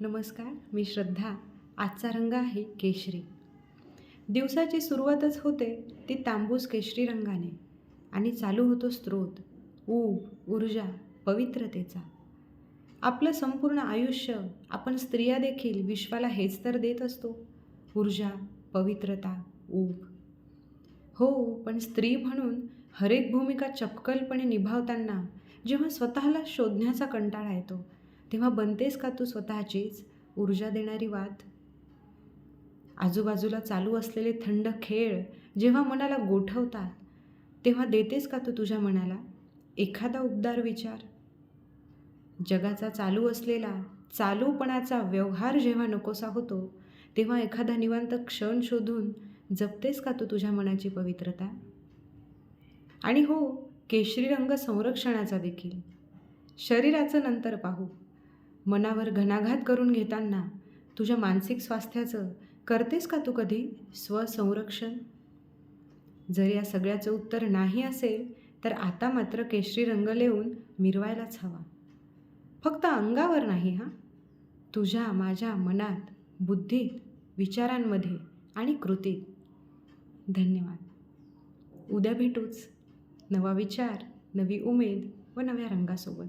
नमस्कार मी श्रद्धा. आजचा रंग आहे केशरी. दिवसाची सुरुवातच होते ती तांबूस केशरी रंगाने आणि चालू होतो स्रोत ऊब ऊर्जा पवित्रतेचा. आपलं संपूर्ण आयुष्य आपण स्त्रिया देखील विश्वाला हेच तर देत असतो ऊर्जा पवित्रता ऊब. हो पण स्त्री म्हणून हरेक भूमिका चपकलपणे निभावताना जेव्हा स्वतःला शोधण्याचा कंटाळा येतो तेव्हा बनतेस का तू स्वतःचीच? ऊर्जा देणारी वाद आजूबाजूला चालू असलेले थंड खेळ जेव्हा मनाला गोठवतात तेव्हा देतेस का तू तुझ्या मनाला? एखादा उबदार विचार. जगाचा चालू असलेला चालूपणाचा व्यवहार जेव्हा नकोसा होतो तेव्हा एखादा निवांत क्षण शोधून जपतेस का तू तुझ्या मनाची पवित्रता? आणि हो केशरी रंग संरक्षणाचा देखील. शरीराचं नंतर पाहू. मनावर घणाघात करून घेताना तुझ्या मानसिक स्वास्थ्याचं करतेस का तू कधी स्वसंरक्षण? जर या सगळ्याचं उत्तर नाही असेल तर आता मात्र केशरी रंग लिहून मिरवायलाच हवा. फक्त अंगावर नाही हां? तुझ्या माझ्या मनात बुद्धीत विचारांमध्ये आणि कृतीत. धन्यवाद. उद्या भेटूच. नवा विचार नवी उमेद व नव्या रंगासोबत.